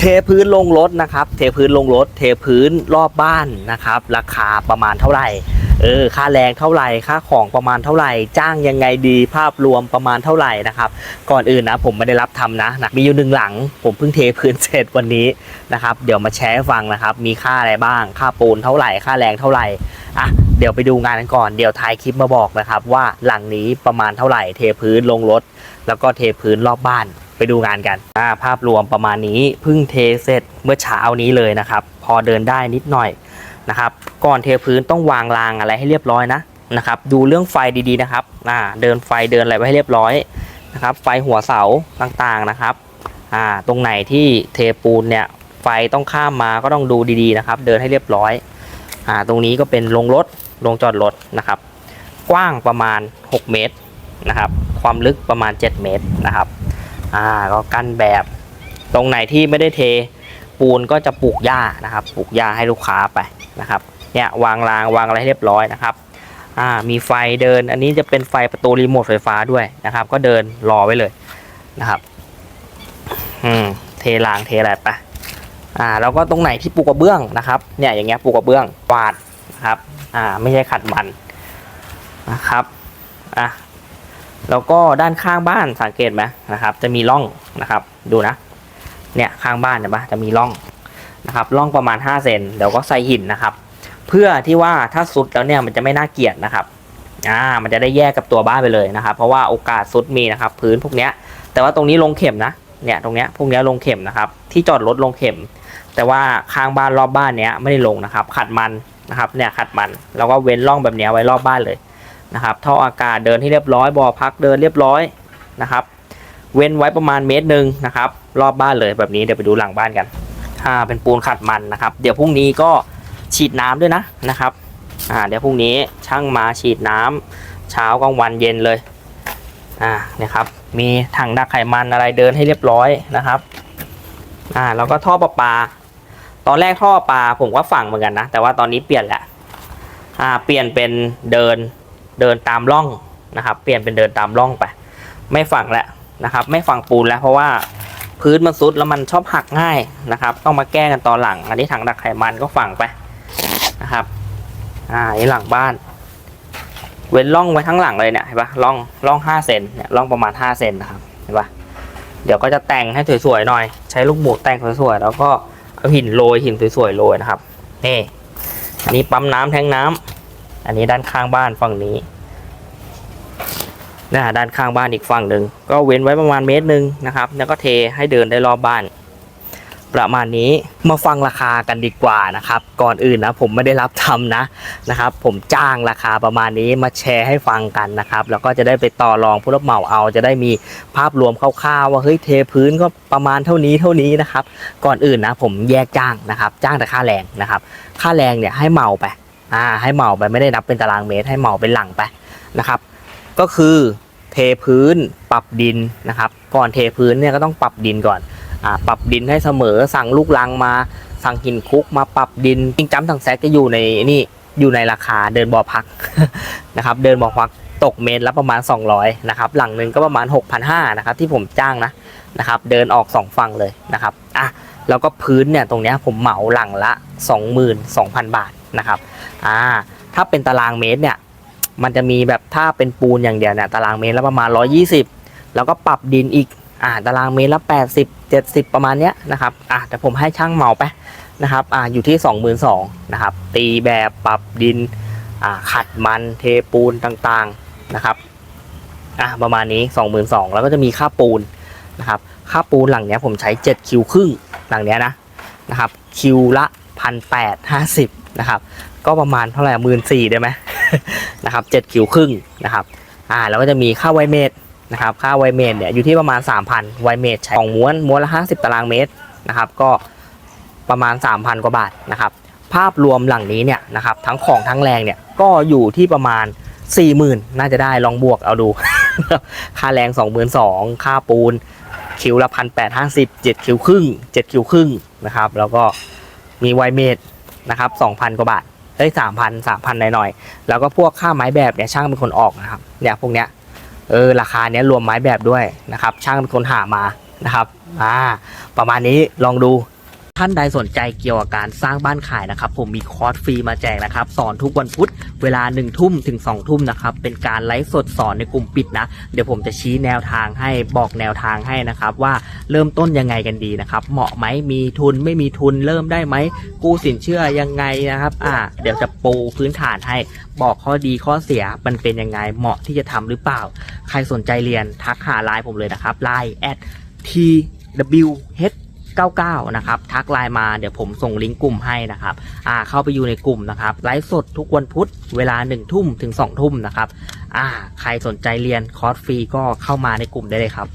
เทพื้นลงรถนะครับ เทพื้นลงรถ เทพื้นรอบบ้านนะครับ ราคาประมาณเท่าไหร่ เออ ค่าแรงเท่าไหร่ ค่าของประมาณเท่าไหร่ จ้างยังไงดี ภาพรวมประมาณเท่าไหร่นะครับ ก่อนอื่นนะผมไม่ได้รับทำนะนะมีอยู่หนึ่งหลัง ผมเพิ่งเทพื้นเสร็จวันนี้นะครับ เดี๋ยวมาแชร์ให้ฟังนะครับ มีค่าอะไรบ้าง ค่าปูนเท่าไหร่ ค่าแรงเท่าไหร่ อะ เดี๋ยวไปดูงานกันก่อน เดี๋ยวท้ายคลิปมาบอกนะครับ ว่าหลังนี้ประมาณเท่าไหร่ เทพื้นลงรถ แล้วก็เทพื้นรอบบ้าน ไปดูงานกันาภาพรวมประมาณนี้เพิ่งเทเสร็จเมื่อเช้านี้เลยนะครับ พอเดินได้นิดหน่อยนะครับ ก่อนเทพื้นต้องวางรางอะไรให้เรียบร้อยนะนะครับดูเรื่องไฟดีๆนะครับเดินไฟเดินอะไรไว้ให้เรียบร้อยนะครับ ไฟหัวเสาต่างๆนะครับตรงไหนที่เทปูนเนี่ยไฟต้องข้ามมาก็ต้องดูดีๆนะครับ เดินให้เรียบร้อยอตรงนี้ก็เป็นลงรถลงจอดรถนะครับ กว้างประมาณ 6 เมตรนะครับ ความลึกประมาณ 7 เมตรนะครับ อ่าก็กั้นแบบ ตรงไหนที่ไม่ได้เทปูนก็จะปลูกหญ้านะครับ ปลูกหญ้าให้ลูกค้าไปนะครับ เนี่ยวางรางวางอะไรให้เรียบร้อยนะครับ อ่า มีไฟเดิน อันนี้จะเป็นไฟประตูรีโมทไฟฟ้าด้วยนะครับ ก็เดินรอไว้เลยนะครับ อืม เทรางเทอะไรไป อ่า แล้วก็ตรงไหนที่ปลูกกระเบื้องนะครับ เนี่ย อย่างเงี้ยปลูกกระเบื้องกวาดนะครับ อ่า ไม่ใช่ขัดมันนะครับ อะ แล้วก็ด้านข้างบ้านสังเกตไหมนะครับ จะมีร่องนะครับ ดูนะ เนี่ยข้างบ้านเห็นปะจะมีร่องนะครับร่องประมาณ 5 เซนเดี๋ยวก็ใส่หินนะครับ เพื่อที่ว่าถ้าสุดแล้วเนี่ยมันจะไม่น่าเกลียดนะครับอ่ามันจะได้แยกกับตัวบ้านไปเลยนะครับ เพราะว่าโอกาสสุดมีนะครับ พื้นพวกเนี้ย แต่ว่าตรงนี้ลงเข็มนะเนี่ยตรงเนี้ยพวกเนี้ยลงเข็มนะครับ ที่จอดรถลงเข็ม แต่ว่าข้างบ้านรอบบ้านเนี้ยไม่ได้ลงนะครับ ขัดมันนะครับเนี่ยขัดมันแล้วก็เว้นร่องแบบเนี้ยไว้รอบบ้านเลย นะครับท่ออากาศเดินให้เรียบร้อยบ่อพักเดินเรียบร้อยนะครับ เว้นไว้ประมาณเมตรหนึ่งนะครับ รอบบ้านเลยแบบนี้เดี๋ยวไปดูหลังบ้านกันอ่าเป็นปูนขัดมันนะครับ เดี๋ยวพรุ่งนี้ก็ฉีดน้ำด้วยนะนะครับอ่าเดี๋ยวพรุ่งนี้ช่างมาฉีดน้ำเช้ากลางวันเย็นเลยอ่าเนี่ยครับมีถังดักไขมันอะไรเดินให้เรียบร้อยนะครับอ่าแล้วก็ท่อประปา ตอนแรกท่อประปาผมก็ฝังเหมือนกันนะ แต่ว่าตอนนี้เปลี่ยนแหล้วอ่าเปลี่ยนเป็นเดิน เดินตามร่องนะครับ เปลี่ยนเป็นเดินตามร่องไป ไม่ฝังแล้วนะครับ ไม่ฝังปูนแล้วเพราะว่าพื้นมันซุดแล้วมันชอบหักง่ายนะครับ ต้องมาแก้กันตอนหลัง อันนี้ถังดักไขมันก็ฝังไปนะครับ อ่านี่หลังบ้าน เว้นร่องไว้ทั้งหลังเลยเนี่ยเห็นปะร่องร่องห้าเซนเนี่ยร่องประมาณห้าเซนนะครับเห็นปะเดี๋ยวก็จะแต่งให้สวยๆหน่อย ใช้ลูกหมูแต่งสวยๆแล้วก็เอาหินโรยหินสวยๆโรยนะครับนี่อันนี้ปั๊มน้ำแทงน้ำ อันนี้ด้านข้างบ้านฝั่งนี้นะด้านข้างบ้านอีกฝั่งหนึ่งก็เว้นไว้ประมาณเมตรหนึ่งนะครับ แล้วก็เทให้เดินได้รอบบ้าน ประมาณนี้มาฟังราคากันดีกว่านะครับ ก่อนอื่นนะผมไม่ได้รับทำนะนะครับ ผมจ้างราคาประมาณนี้มาแชร์ให้ฟังกันนะครับ แล้วก็จะได้ไปต่อรองผู้รับเหมาเอาจะได้มีภาพรวมคร่าวๆว่าเฮ้ยเทพื้นก็ประมาณเท่านี้เท่านี้นะครับ ก่อนอื่นนะผมแยกจ้างนะครับ จ้างแต่ค่าแรงนะครับ ค่าแรงเนี่ยให้เหมาไป อ่าให้เหมาไปไม่ได้นับเป็นตารางเมตร ให้เหมาเป็นหลังไปนะครับ ก็คือเทพื้นปรับดินนะครับ ก่อนเทพื้นเนี่ยก็ต้องปรับดินก่อนอ่าปรับดินให้เสมอสั่งลูกลังมาสั่งหินคุกมาปรับดินจริงจำสั่งแซกจะอยู่ในนี่อยู่ในราคาเดินบ่อพักนะครับ เดินบ่อพักตกเมตรละประมาณ 200นะครับหลังหนึ่งก็ประมาณ 6,500นะครับที่ผมจ้างนะนะครับเดินออก 2 ฝั่งเลยนะครับอะแล้วก็พื้นเนี่ยตรงเนี้ยผมเหมาหลังละ 22,000 บาท นะครับอ่าถ้าเป็นตารางเมตรเนี่ยมันจะมีแบบถ้าเป็นปูนอย่างเดียวเนี่ยตารางเมตรละประมาณ 120 แล้วก็ปรับดินอีกอ่าตารางเมตรละ 80 70 ประมาณเนี้ยนะครับอ่าแต่ผมให้ช่างเหมาไปนะครับอ่าอยู่ที่ 22,000นะครับตีแบบปรับดินอ่าขัดมันเทปูนต่างๆนะครับอ่าประมาณนี้ 22,000แล้วก็จะมีค่าปูนนะครับค่าปูนหลังเนี้ยผมใช้7คิวครึ่งหลังเนี้ยนะนะครับคิวละพั นะครับ ก็ประมาณเท่าไหร่หมื่นสี่ได้ไหมนะครับ7คิวครึ่งนะครับอ่าแล้วก็จะมีค่าไวเมตรนะครับค่าไวเมทเนี่ยอยู่ที่ประมาณ 3,000ไวเมทใช้ของม้วนม้วนละ50 ตารางเมตรนะครับก็ประมาณ 3,000 กว่าบาทนะครับภาพรวมหลังนี้เนี่ยนะครับทั้งของทั้งแรงเนี่ยก็อยู่ที่ประมาณ 40,000 น่าจะได้ลองบวกเอาดู ค่าแรง 22,000ค่าปูนคิวละพันแปดห้าสิบเจ็ดคิวครึ่งเจ็ดคิวครึ่งนะครับแล้วก็มีไวเมท นะครับ2,000 กว่าบาทเอ้ย3,000 3,000หน่อยๆแล้วก็พวกค่าไม้แบบเนี่ยช่างเป็นคนออกนะครับเนี่ยพวกเนี้ยเออราคาเนี้ยรวมไม้แบบด้วยนะครับ ช่างเป็นคนหามานะครับอ่าประมาณนี้ลองดู ท่านใดสนใจเกี่ยวกับการสร้างบ้านขายนะครับ ผมมีคอร์สฟรีมาแจกนะครับ สอนทุกวันพุธเวลา1นึ่ทุ่มถึง2องทุ่มนะครับ เป็นการไลฟ์สดสอนในกลุ่มปิดนะ เดี๋ยวผมจะชี้แนวทางให้บอกแนวทางให้นะครับ ว่าเริ่มต้นยังไงกันดีนะครับ เหมาะไหมมีทุนไม่มีทุนเริ่มได้ไหมกู้สินเชื่อยังไงนะครับ อ่า เดี๋ยวจะปูพื้นฐานให้บอกข้อดีข้อเสียมันเป็นยังไงเหมาะที่จะทำหรือเปล่า ใครสนใจเรียนทักหาไลน์ผมเลยนะครับไลน์ at twh 99นะครับทักไลน์มาเดี๋ยวผมส่งลิงก์กลุ่มให้นะครับอ่าเข้าไปอยู่ในกลุ่มนะครับไลฟ์สดทุกวันพุธเวลา1ทุ่มถึง2ทุ่มนะครับอ่าใครสนใจเรียนคอร์สฟรีก็เข้ามาในกลุ่มได้เลยครับ